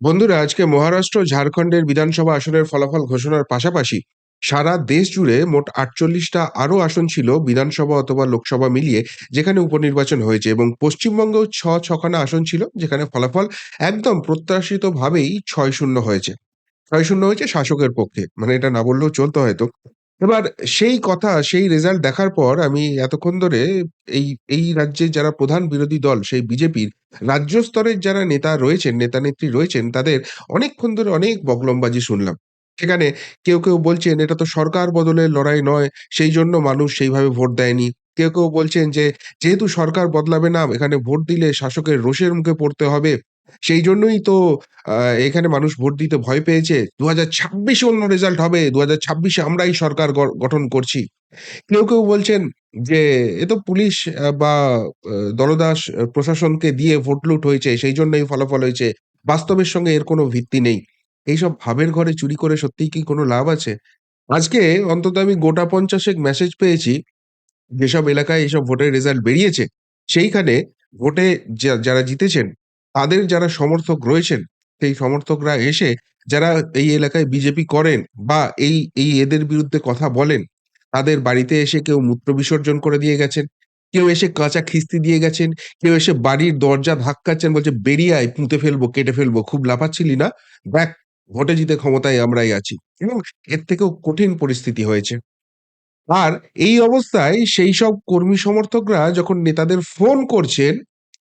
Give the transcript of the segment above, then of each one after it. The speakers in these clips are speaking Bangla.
বন্ধুরা, আজকে মহারাষ্ট্র ঝাড়খণ্ডের বিধানসভা আসনের ফলাফল ঘোষণার পাশাপাশি সারা দেশ জুড়ে মোট আটচল্লিশটা আরও আসন ছিল বিধানসভা অথবা লোকসভা মিলিয়ে, যেখানে উপনির্বাচন হয়েছে এবং পশ্চিমবঙ্গেও ছ, ছখানা আসন ছিল, যেখানে ফলাফল একদম প্রত্যাশিতভাবেই ছয় শূন্য হয়েছে। ছয় শূন্য হয়েছে শাসকের পক্ষে। মানে এটা না বললেও চলতো হয়তো। এবার সেই কথা, সেই রেজাল্ট দেখার পর আমি এতক্ষণ ধরে এই এই রাজ্যের যারা প্রধান বিরোধী দল, সেই বিজেপির রাজ্য স্তরের যারা নেতা রয়েছেন, নেতা নেত্রী রয়েছেন, তাদের অনেকক্ষণ ধরে অনেক বকলমবাজি শুনলাম। সেখানে কেউ কেউ বলছেন, এটা তো সরকার বদলের লড়াই নয়, সেই জন্য মানুষ সেইভাবে ভোট দেয়নি। কেউ কেউ বলছেন যে, যেহেতু সরকার বদলাবে না, এখানে ভোট দিলে শাসকের রোষের মুখে পড়তে হবে। সেই জন্যই তো এখানে মানুষ ভোট দিতে ভয় পেয়েছে। দু হাজার ছাব্বিশে অন্য রেজাল্ট হবে দু হাজার ছাব্বিশে আমরাই সরকার গঠন করছি। কেউ কেউ বলছেন যে, এ তো পুলিশ বা দলদাস প্রশাসনকে দিয়ে ভোট লুট হয়েছে, সেই জন্যই ফলাফল হয়েছে। বাস্তবের সঙ্গে এর কোনো ভিত্তি নেই। এইসব ভাবের ঘরে চুরি করে সত্যিই কি কোনো লাভ আছে? আজকে অন্তত আমি গোটা পঞ্চাশেক মেসেজ পেয়েছি, যেসব এলাকায় এইসব ভোটের রেজাল্ট বেরিয়েছে। সেইখানে ভোটে যারা জিতেছেন তাদের যারা সমর্থক রয়েছেন, সেই সমর্থকরা এসে যারা এই এলাকায় বিজেপি করেন বা এই এই এদের বিরুদ্ধে কথা বলেন, তাদের বাড়িতে এসে কেউ মূত্র বিসর্জন করে দিয়ে গেছেন, কেউ এসে কাঁচা খিস্তি দিয়ে গেছেন, কেউ এসে বাড়ির দরজা ধাক্কাচ্ছেন, বলছে, বেরিয়ে আয়, পুঁতে ফেলব, কেটে ফেলব, খুব লাফাচ্ছিলি না? দেখ, ভোটে জিতে ক্ষমতায় আমরাই আছি। এবং এর থেকেও কঠিন পরিস্থিতি হয়েছে। আর এই অবস্থায় সেই সব কর্মী সমর্থকরা যখন নেতাদের ফোন করছেন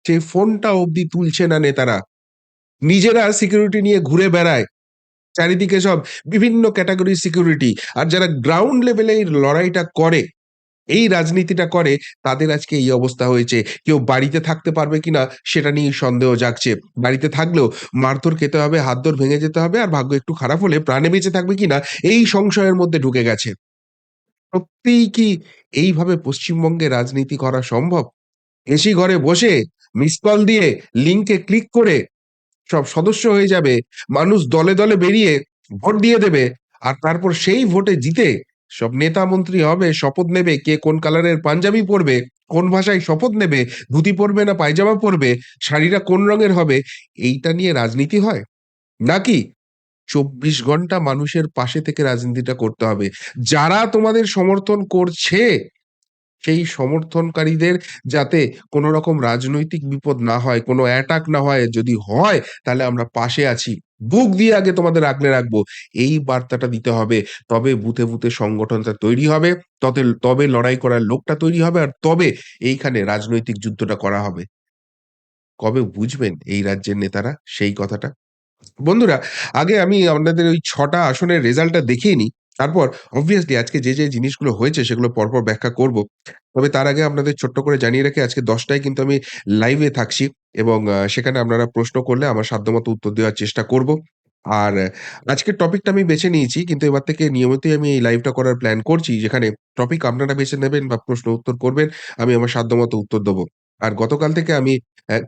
সেই ফোনটা অবধি তুলছে না নেতারা। নিজেরা সিকিউরিটি নিয়ে ঘুরে বেড়ায়। চারিদিকে সব বিভিন্ন ক্যাটাগরির সিকিউরিটি আর যারা গ্রাউন্ড লেভেলে এই লড়াইটা করে, এই রাজনীতিটা করে, তাদের আজকে এই অবস্থা হয়েছে। কেউ বাড়িতে থাকতে পারবে কিনা, সেটা নিয়ে সন্দেহ জাগছে। বাড়িতে থাকলেও মারধর খেতে হবে হাতধর ভেঙে যেতে হবে, আর ভাগ্য একটু খারাপ হলে প্রাণে বেঁচে থাকবে কিনা, এই সংশয়ের মধ্যে ঢুকে গেছে। সত্যিই কি এইভাবে পশ্চিমবঙ্গে রাজনীতি করা সম্ভব? এসি ঘরে বসে মিস কল দিয়ে লিংকে ক্লিক করে সব সদস্য হয়ে যাবে। মানুষ দলে, দলে বেরিয়ে ভোট দিয়ে দেবে। আর তারপর সেই ভোটে জিতে সব নেতা মন্ত্রী হবে, শপথ নেবে, কে কোন কালারের পাঞ্জাবি পরবে, কোন ভাষায় শপথ নেবে, ধুতি পরবে না পায়জামা পরবে, শাড়িটা কোন রঙের হবে, এইটা নিয়ে রাজনীতি হয়? নাকি ২৪ ঘণ্টা মানুষের পাশে থেকে রাজনীতিটা করতে হবে। যারা তোমাদের সমর্থন করছে, সেই সমর্থনকারীদের যাতে কোনো রকম রাজনৈতিক বিপদ না হয়, কোনো অ্যাটাক না হয়। যদি হয় তাহলে আমরা পাশে আছি। বুক দিয়ে আগে তোমাদের আগলে রাখব। এই বার্তাটা দিতে হবে। তবে বুথে, বুথে সংগঠনটা তৈরি হবে। তবে তবে লড়াই করার লোকটা তৈরি হবে। আর তবে এইখানে রাজনৈতিক যুদ্ধটা করা হবে। কবে বুঝবেন এই রাজ্যের নেতারা সেই কথাটা? বন্ধুরা, আগে আমি আপনাদের ওই ছটা আসনের রেজাল্টটা দেখিয়ে নিই। তারপর অবভিয়াসলি আজকে যে, যে জিনিসগুলো হয়েছে সেগুলো পরপর ব্যাখ্যা করব। তবে তার আগে আপনাদের ছোট্ট করে জানিয়ে রাখি আজকে দশটায় কিন্তু আমি লাইভে থাকছি এবং সেখানে আপনারা প্রশ্ন করলে আমার সাধ্যমতো উত্তর দেওয়ার চেষ্টা করব। আর আজকের টপিকটা আমি বেছে নিয়েছি কিন্তু এবার থেকে নিয়মিতই আমি এই লাইভটা করার প্ল্যান করছি যেখানে টপিক আপনারা বেছে নেবেন বা প্রশ্ন উত্তর করবেন, আমি আমার সাধ্যমতো উত্তর দেবো আর গতকাল থেকে আমি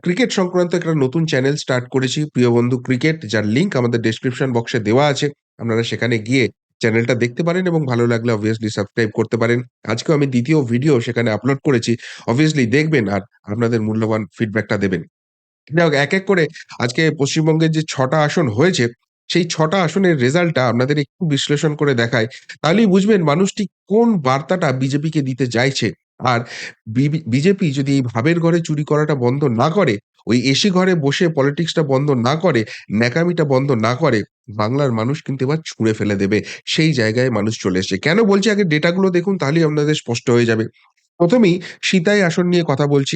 ক্রিকেট সংক্রান্ত একটা নতুন চ্যানেল স্টার্ট করেছি। প্রিয় বন্ধু ক্রিকেট যার লিঙ্ক আমাদের ডেসক্রিপশন বক্সে দেওয়া আছে। আপনারা সেখানে গিয়ে চ্যানেলটা দেখতে পারেন এবং ভালো লাগলে অবভিয়াসলি সাবস্ক্রাইব করতে পারেন। আজকেও আমি দ্বিতীয় ভিডিও সেখানে আপলোড করেছি। অবভিয়াসলি দেখবেন আর আপনাদের মূল্যবান ফিডব্যাকটা দেবেন। যাই এক, এক করে আজকে পশ্চিমবঙ্গের যে ছটা আসন হয়েছে, সেই ৬ টা আসনের রেজাল্টটা আপনাদের একটু বিশ্লেষণ করে দেখায় তাহলেই বুঝবেন মানুষটি কোন বার্তাটা বিজেপিকে দিতে চাইছে। আর বিবি বিজেপি যদি এই ভাবের ঘরে চুরি করাটা বন্ধ না করে, ওই এসি ঘরে বসে পলিটিক্সটা বন্ধ না করে, ন্যাকামিটা বন্ধ না করে, বাংলার মানুষ কিন্তু এবার ছুঁড়ে ফেলে দেবে। সেই জায়গায় মানুষ চলে এসেছে। কেন বলছি আগে ডেটাগুলো দেখুন তাহলেই আপনাদের স্পষ্ট হয়ে যাবে। ১ম এই সিতাই আসন নিয়ে কথা বলছি।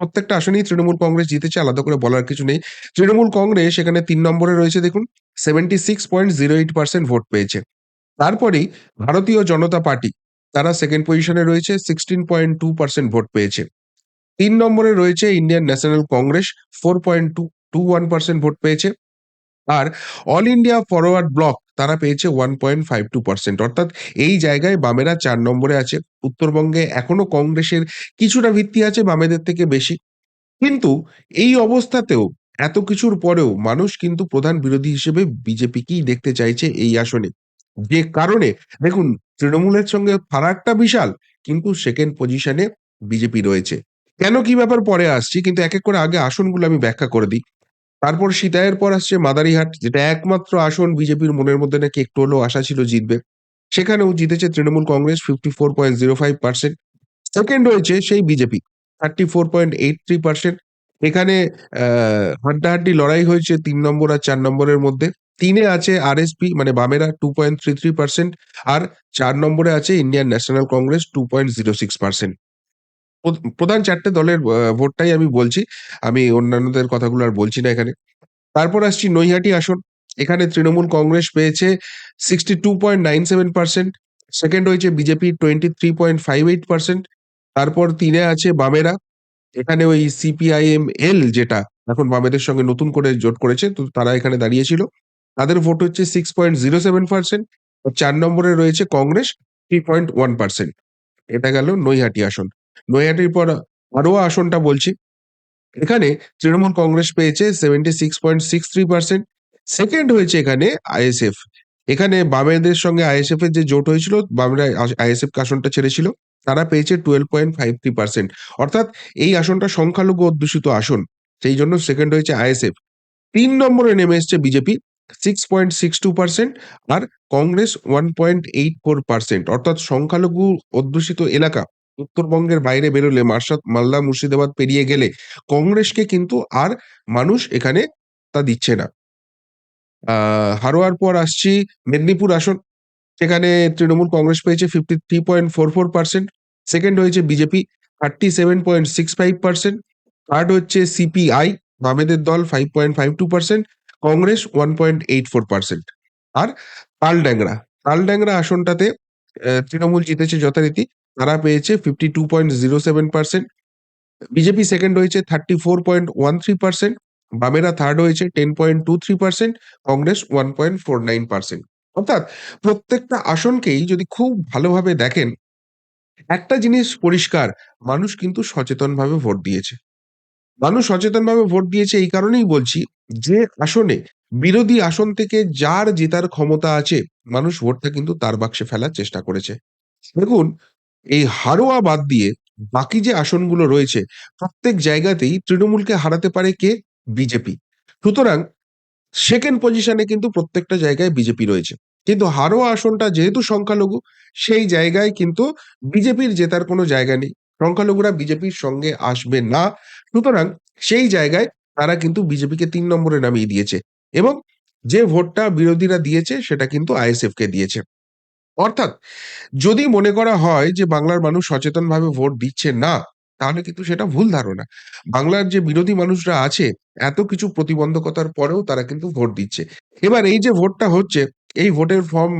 প্রত্যেকটা আসনেই তৃণমূল কংগ্রেস জিতেছে আলাদা করে বলার কিছু নেই। তৃণমূল কংগ্রেস এখানে তিন নম্বরে রয়েছে দেখুন 76.08% ভোট পেয়েছে। তারপরেই ভারতীয় জনতা পার্টি তারা সেকেন্ড পজিশনে রয়েছে 16.2% ভোট পেয়েছে। তিন নম্বরে রয়েছে ইন্ডিয়ান ন্যাশনাল কংগ্রেস 4.221% ভোট পেয়েছে। আর অল ইন্ডিয়া ফরওয়ার্ড ব্লক তারা পেয়েছে 1.52% অর্থাৎ এই জায়গায় বামেরা চার নম্বরে আছে। উত্তরবঙ্গে এখনও কংগ্রেসের কিছুটা ভিত্তি আছে বামেদের থেকে বেশি। কিন্তু এই অবস্থাতেও এত কিছুর পরেও মানুষ কিন্তু প্রধান বিরোধী হিসেবে বিজেপিকেই দেখতে চাইছে এই আসনে। যে কারণে দেখুন তৃণমূলের সঙ্গে ফারাকটা বিশাল কিন্তু সেকেন্ড পজিশনে বিজেপি রয়েছে। কেন কি ব্যাপার পরে আসছি কিন্তু এক, এক করে আগে আসনগুলো আমি ব্যাখ্যা করে দিই। তারপর সিতায়ের পর আসছে মাদারিহাট যেটা একমাত্র আসন বিজেপির মনের মধ্যে নাকি একটু হলেও আশা ছিল জিতবে। সেখানেও জিতেছে তৃণমূল কংগ্রেস 54.05% সেকেন্ড হয়েছে সেই বিজেপি 34.83% এখানে হাড্ডাহাড্ডি লড়াই হয়েছে তিন নম্বর আর চার নম্বরের মধ্যে। তিনে আছে আরএসপি মানে বামেরা 2.33% আর চার নম্বরে আছে ইন্ডিয়ান ন্যাশনাল কংগ্রেস 2.06% প্রদ, প্রধান চারটে দলের ভোটটাই আমি বলছি। আমি অন্যান্যদের কথাগুলো আর বলছি না এখানে। তারপর আসছি নৈহাটি আসন। এখানে তৃণমূল কংগ্রেস পেয়েছে 62.97% সেকেন্ড হয়েছে বিজেপি 23.58% তারপর তিনে আছে বামেরা। এখানে ওই সিপিআইএম-এল যেটা এখন বামেদের সঙ্গে নতুন করে জোট করেছে, তো তারা এখানে দাঁড়িয়েছিল। তাদের ভোট হচ্ছে সিক্স পয়েন্ট 6.07% আর চার নম্বরে রয়েছে কংগ্রেস 3.1% এটা গেল নৈহাটি আসন। নৈহাটির পর আরোয়া আসনটা বলছি। এখানে তৃণমূল কংগ্রেস পেয়েছে 76.63% সেকেন্ড হয়েছে এখানে আইএসএফ। এখানে বামেদের সঙ্গে আইএসএফ এর যে জোট হয়েছিল, বামেরা আইএসএফ আসনটা ছেড়েছিল। তারা পেয়েছে 12.53% অর্থাৎ এই আসনটা সংখ্যালঘু অধ্যুষিত আসন। সেই জন্য সেকেন্ড হয়েছে আইএসএফ। তিন নম্বরে নেমে এসছে বিজেপি 6.62% আর কংগ্রেস 1.84% অর্থাৎ সংখ্যালঘু অধ্যুষিত এলাকা উত্তরবঙ্গের বাইরে বেরোলে মার্শাদ মালদা, মুর্শিদাবাদ পেরিয়ে গেলে কংগ্রেসকে কিন্তু আর মানুষ এখানে তা দিচ্ছে না। হারোয়ার পর আসছি মেদিনীপুর আসন। সেখানে তৃণমূল কংগ্রেস পেয়েছে 53.44% সেকেন্ড হয়েছে বিজেপি 37.65% থার্ড হচ্ছে সিপিআই বামেদের দল 5.52% কংগ্রেস 1.84% আর তালড্যাংরা, তালড্যাংরা আসনটাতে তৃণমূল জিতেছে যথারীতি। তারা পেয়েছে 52.07% বিজেপি সেকেন্ড হয়েছে 34.13% বামেরা থার্ড হয়েছে 10.23% কংগ্রেস 1.49% অর্থাৎ প্রত্যেকটা আসনকেই যদি খুব ভালোভাবে দেখেন, একটা জিনিস পরিষ্কার, মানুষ কিন্তু সচেতনভাবে ভোট দিয়েছে। মানুষ সচেতনভাবে ভোট দিয়েছে এই কারণেই বলছি যে আসনে, বিরোধী আসন থেকে যার জেতার ক্ষমতা আছে, মানুষ ভোটটা কিন্তু তার বাক্সে ফেলার চেষ্টা করেছে। দেখুন, এই হারোয়া বাদ দিয়ে বাকি যে আসনগুলো রয়েছে, প্রত্যেক জায়গাতেই তৃণমূলকে হারাতে পারে কে? বিজেপি। সুতরাং সেকেন্ড পজিশনে কিন্তু প্রত্যেকটা জায়গায় বিজেপি রয়েছে। কিন্তু হারোয়া আসনটা যেহেতু সংখ্যালঘু সেই জায়গায় কিন্তু বিজেপির জেতার কোনো জায়গা নেই। সংখ্যালঘুরা বিজেপির সঙ্গে আসবে না। সুতরাং সেই জায়গায় তারা কিন্তু বিজেপিকে তিন নম্বরে নামিয়ে দিয়েছে এবং যে ভোটটা বিরোধীরা দিয়েছে সেটা কিন্তু আইএসএফ কে দিয়েছে। অর্থাৎ যদি মনে করা হয় যে বাংলার মানুষ সচেতনভাবে ভোট দিচ্ছে না, তাহলে কিন্তু সেটা ভুল ধারণা। বাংলার যে বিরোধী মানুষরা আছে এত কিছু প্রতিবন্ধকতার পরেও তারা কিন্তু ভোট দিচ্ছে। এবার এই যে ভোটটা হচ্ছে এই ভোটের ফর্ম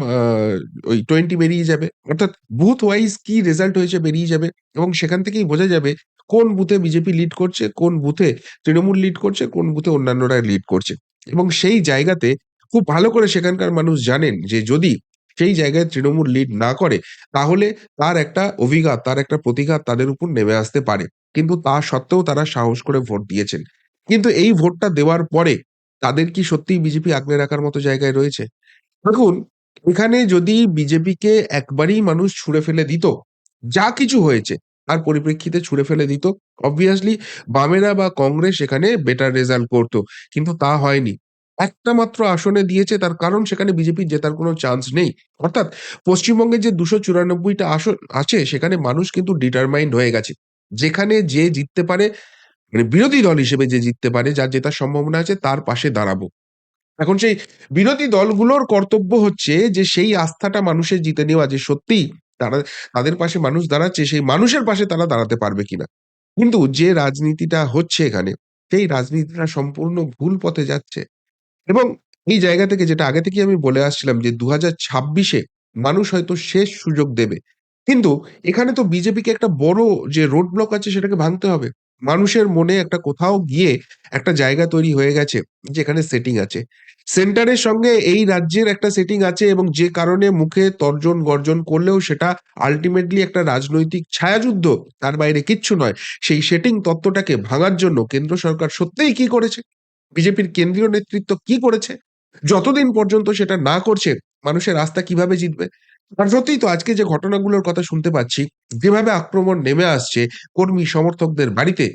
ওই 20 বেরিয়ে যাবে। অর্থাৎ বুথ ওয়াইজ কি রেজাল্ট হয়েছে বেরিয়ে যাবে এবং সেখান থেকেই বোঝা যাবে কোন বুথে বিজেপি লিড করছে, কোন বুথে তৃণমূল লিড করছে, কোন বুথে অন্যান্যরা লিড করছে। এবং সেই জায়গাতে খুব ভালো করে সেখানকার মানুষ জানেন যে যদি সেই জায়গায় তৃণমূল লিড না করে তাহলে তার একটা অভিঘাত, তার একটা প্রতিঘাত তাদের উপর নেমে আসতে পারে। কিন্তু তা সত্ত্বেও তারা সাহস করে ভোট দিয়েছেন। কিন্তু এই ভোটটা দেওয়ার পরে তাদের কি সত্যিই বিজেপি আগলে রাখার মতো জায়গায় রয়েছে? দেখুন এখানে যদি বিজেপিকে একবারেই মানুষ ছুঁড়ে ফেলে দিত, যা কিছু হয়েছে তার পরিপ্রেক্ষিতে ছুঁড়ে ফেলে দিত, obviously বামেরা বা কংগ্রেস এখানে বেটার রেজাল্ট করত। কিন্তু তা হয়নি। একটা মাত্র আসনে দিয়েছে তার কারণ সেখানে বিজেপির জেতার কোনো চান্স নেই। অর্থাৎ পশ্চিমবঙ্গে যে ২৯৪ টা আসন আছে সেখানে মানুষ কিন্তু ডিটারমাইন্ড হয়ে গেছে। যেখানে যে জিততে পারে মানে বিরোধী দল হিসেবে যে জিততে পারে, যার জেতার সম্ভাবনা আছে তার পাশে দাঁড়াবো। এখন সেই বিরোধী দলগুলোর কর্তব্য হচ্ছে যে সেই আস্থাটা মানুষের জিতে নেওয়া, যে সত্যিই তারা, তাদের পাশে মানুষ দাঁড়াচ্ছে, সেই মানুষের পাশে তারা দাঁড়াতে পারবে কিনা। কিন্তু যে রাজনীতিটা হচ্ছে এখানে, সেই রাজনীতিটা সম্পূর্ণ ভুল পথে যাচ্ছে। এবং এই জায়গা থেকে যেটা আগে থেকে আমি বলে আসছিলাম যে ২০২৬ ছাব্বিশে মানুষ হয়তো শেষ সুযোগ দেবে। কিন্তু এখানে তো বিজেপিকে একটা বড় যে রোড ব্লক আছে সেটাকে ভাঙতে হবে। মানুষের মনে একটা কোথাও গিয়ে একটা জায়গা তৈরি হয়ে গেছে, যেখানে সেটিং আছে। সেন্টারের সঙ্গে এই রাজ্যের একটা সেটিং আছে এবং যে কারণে মুখে তর্জন গর্জন করলেও সেটা আল্টিমেটলি একটা রাজনৈতিক ছায়াযুদ্ধ, তার বাইরে কিচ্ছু নয়। সেই সেটিং তত্ত্বটাকে ভাঙার জন্য কেন্দ্র সরকার সত্যিই কি করেছে? বিজেপির কেন্দ্রীয় নেতৃত্ব কি করেছে? যতদিন পর্যন্ত সেটা না করছে, মানুষের রাস্তা কীভাবে জিতবে? আর সত্যিই তো আজকে যে ঘটনাগুলোর কথা শুনতে পাচ্ছি, যেভাবে আক্রমণ নেমে আসছে কর্মী সমর্থকদের বাড়িতে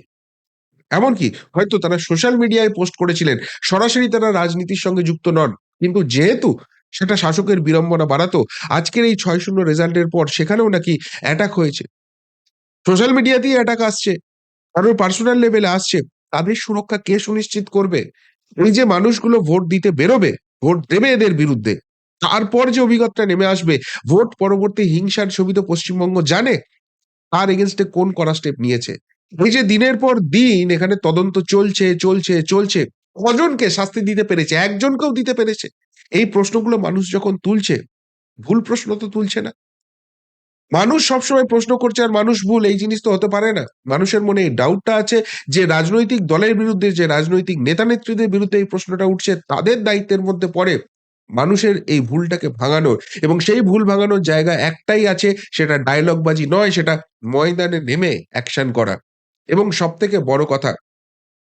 এমনকি হয়তো তারা সোশ্যাল মিডিয়ায় পোস্ট করেছিলেন। সরাসরি তারা রাজনীতির সঙ্গে যুক্ত নন। কিন্তু যেহেতু সেটা শাসকের বিড়ম্বনা বাড়াতো, আজকের এই ৬-০ রেজাল্টের পর সেখানেও নাকি অ্যাটাক হয়েছে। সোশ্যাল মিডিয়াতেই অ্যাটাক আসছে। কারোর পার্সোনাল লেভেলে আসছে। তাদের সুরক্ষা কে সুনিশ্চিত করবে? এই যে মানুষগুলো ভোট দিতে বেরোবে, ভোট দেবে এদের বিরুদ্ধে। তারপর যে অভিজ্ঞতা নেমে আসবে, ভোট পরবর্তী হিংসার ছবি তো পশ্চিমবঙ্গ জানে। তার এগেনস্টে কোন কড়া স্টেপ নিয়েছে। এই যে দিনের পর দিন এখানে তদন্ত চলছে, চলছে, চলছে। কজনকে শাস্তি দিতে পেরেছে? একজনকেও দিতে পেরেছে? এই প্রশ্নগুলো মানুষ যখন তুলছে, ভুল প্রশ্ন তো তুলছে না। মানুষ সবসময় প্রশ্ন করছে আর মানুষ ভুল এই জিনিস তো হতে পারে না। মানুষের মনে এই ডাউটটা আছে যে রাজনৈতিক দলের বিরুদ্ধে, যে রাজনৈতিক নেতা-নেত্রীদের বিরুদ্ধে এই প্রশ্নটা উঠছে তাদের দায়িত্বের মধ্যে পড়ে মানুষের এই ভুলটাকে ভাঙানোর এবং সেই ভুল ভাঙানোর জায়গা একটাই আছে সেটা ডায়লগবাজি নয়, সেটা ময়দানে নেমে অ্যাকশন করা। এবং সব থেকে বড় কথা,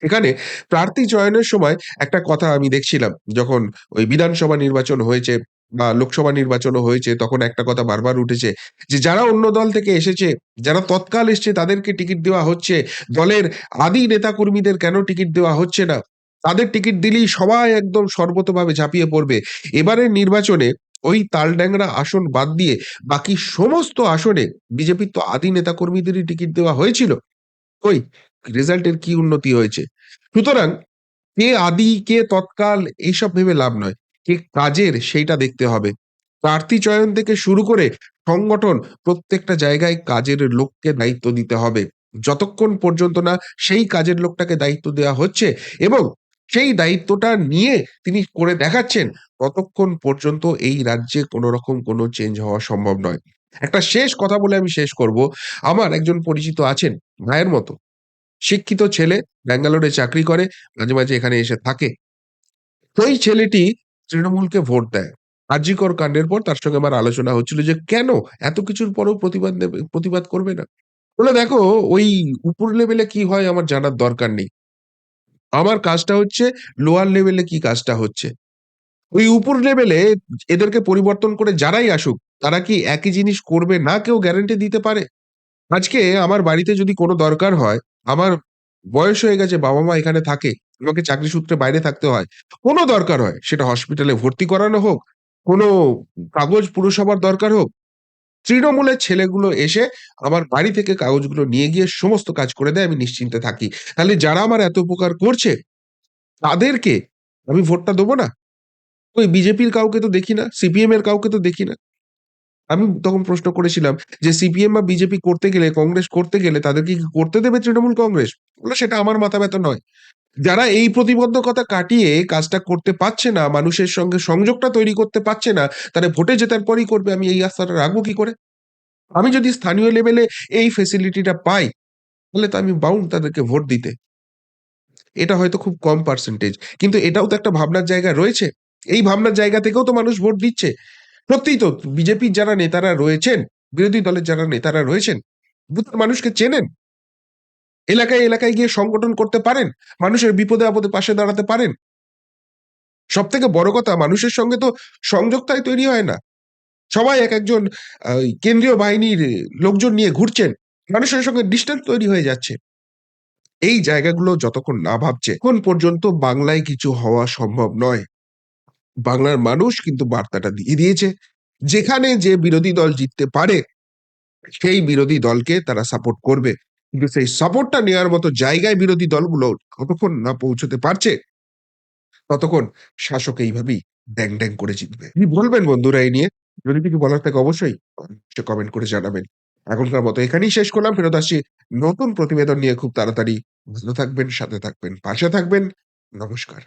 এখানে প্রার্থী চয়নের সময় একটা কথা আমি দেখছিলাম যখন ওই বিধানসভা নির্বাচন হয়েছে বা লোকসভা নির্বাচনও হয়েছে তখন একটা কথা বারবার উঠেছে যে যারা অন্য দল থেকে এসেছে, যারা তৎকাল এসছে তাদেরকে টিকিট দেওয়া হচ্ছে। দলের আদি নেতাকর্মীদের কেন টিকিট দেওয়া হচ্ছে না? তাদের টিকিট দিলেই সবাই একদম সর্বতভাবে ঝাঁপিয়ে পড়বে। এবারের নির্বাচনে ওই তালড্যাংরা আসন বাদ দিয়ে বাকি সমস্ত আসনে বিজেপির তো আদি নেতাকর্মীদেরই টিকিট দেওয়া হয়েছিল। ওই রেজাল্টের কি উন্নতি হয়েছে? সুতরাং কে আদি, কে তৎকাল এইসব ভেবে লাভ নয়। কে কাজের সেইটা দেখতে হবে। প্রার্থী চয়ন থেকে শুরু করে সংগঠন প্রত্যেকটা জায়গায় কাজের লোককে দায়িত্ব দিতে হবে। যতক্ষণ পর্যন্ত না সেই কাজের লোকটাকে দায়িত্ব দেওয়া হচ্ছে এবং সেই দায়িত্বটা নিয়ে তিনি করে দেখাচ্ছেন, ততক্ষণ পর্যন্ত এই রাজ্যে কোন রকম কোন চেঞ্জ হওয়া সম্ভব নয়। একটা শেষ কথা বলে আমি শেষ করব। আমার একজন পরিচিত আছেন, ভাইয়ের মতো। শিক্ষিত ছেলে, ব্যাঙ্গালোরে চাকরি করে, মাঝে, মাঝে এখানে এসে থাকে। ওই ছেলেটি তৃণমূলকে ভোট দেয়। আরজিকর কাণ্ডের পর তার সঙ্গে আমার আলোচনা হচ্ছিল যে কেন এত কিছুর পরেও প্রতিবাদ প্রতিবাদ করবে না? বলল দেখো ওই উপর লেভেলে কি হয় আমার জানার দরকার নেই। আমার কাজটা হচ্ছে লোয়ার লেভেলে কি কাজটা হচ্ছে। ওই উপর লেভেলে এদেরকে পরিবর্তন করে যারাই আসুক, তারা কি একই জিনিস করবে না কেউ গ্যারেন্টি দিতে পারে? আজকে আমার বাড়িতে যদি কোনো দরকার হয়, আমার বয়স হয়ে গেছে, বাবা-মা এখানে থাকে। আমাকে চাকরি সূত্রে বাইরে থাকতে হয়। কোনো দরকার হয়, সেটা হসপিটালে ভর্তি করানো হোক, কোনো কাগজ পুরসভার দরকার হোক, তৃণমূলের ছেলেগুলো এসে আমার বাড়ি থেকে কাগজগুলো নিয়ে গিয়ে সমস্ত কাজ করে দেয়, আমি নিশ্চিন্তে থাকি। তাহলে যারা আমার এত উপকার করছে, তাদেরকে আমি ভোটটা দেবো না? ওই বিজেপির কাউকে তো দেখি না, সিপিএম এর কাউকে তো দেখি না। আমি তখন প্রশ্ন করেছিলাম যে সিপিএম বা বিজেপি করতে গেলে, কংগ্রেস করতে গেলে তাদেরকে কি করতে দেবে তৃণমূল কংগ্রেস? বলল সেটা আমার মাথা ব্যথা নয়। যারা এই প্রতিবন্ধকতা কাটিয়ে কাজটা করতে পারছে না, মানুষের সঙ্গে সংযোগটা তৈরি করতে পারছে না, তারা ভোটে জেতার পরই করবে। আমি এই আস্থাটা রাখব কি করে? আমি যদি স্থানীয় লেভেলে এই ফেসিলিটিটা পাই, তাহলে তো আমি বাউন্ড তাদেরকে ভোট দিতে। এটা হয়তো খুব কম পার্সেন্টেজ। কিন্তু এটাও তো একটা ভাবনার জায়গা রয়েছে। এই ভাবনার জায়গা থেকেও তো মানুষ ভোট দিচ্ছে। সত্যিই তো বিজেপির যারা নেতারা রয়েছেন, বিরোধী দলের যারা নেতারা রয়েছেন, মানুষকে চেনেন। এলাকায়, এলাকায় গিয়ে সংগঠন করতে পারেন। মানুষের বিপদে-আপদে পাশে দাঁড়াতে পারেন। সব থেকে বড় কথা মানুষের সঙ্গে তো সংযোগটাই তৈরি হয় না। সবাই এক একজন কেন্দ্রীয় বাহিনীর লোকজন নিয়ে ঘুরছেন। মানুষের সঙ্গে ডিসট্যান্স তৈরি হয়ে যাচ্ছে। এই জায়গাগুলো যতক্ষণ না ভাবছে, ততক্ষণ পর্যন্ত বাংলায় কিছু হওয়া সম্ভব নয়। বাংলার মানুষ কিন্তু বার্তাটা দিয়ে দিয়েছে। যেখানে যে বিরোধী দল জিততে পারে, সেই বিরোধী দলকে তারা সাপোর্ট করবে। কিন্তু সেই সাপোর্টটা নেওয়ার মতো জায়গায় বিরোধী দলগুলো কতক্ষণ না পৌঁছতে পারছে, ততক্ষণ শাসক এইভাবেই ড্যাং, ড্যাং করে জিতবে। কি বলবেন বন্ধুরা এই নিয়ে? যদি কিছু বলার থাকে অবশ্যই কমেন্ট করে জানাবেন। এখনকার মতো এখানেই শেষ করলাম। ফেরত আসছি নতুন প্রতিবেদন নিয়ে খুব তাড়াতাড়ি। ভালো থাকবেন, সাথে থাকবেন, পাশে থাকবেন। নমস্কার।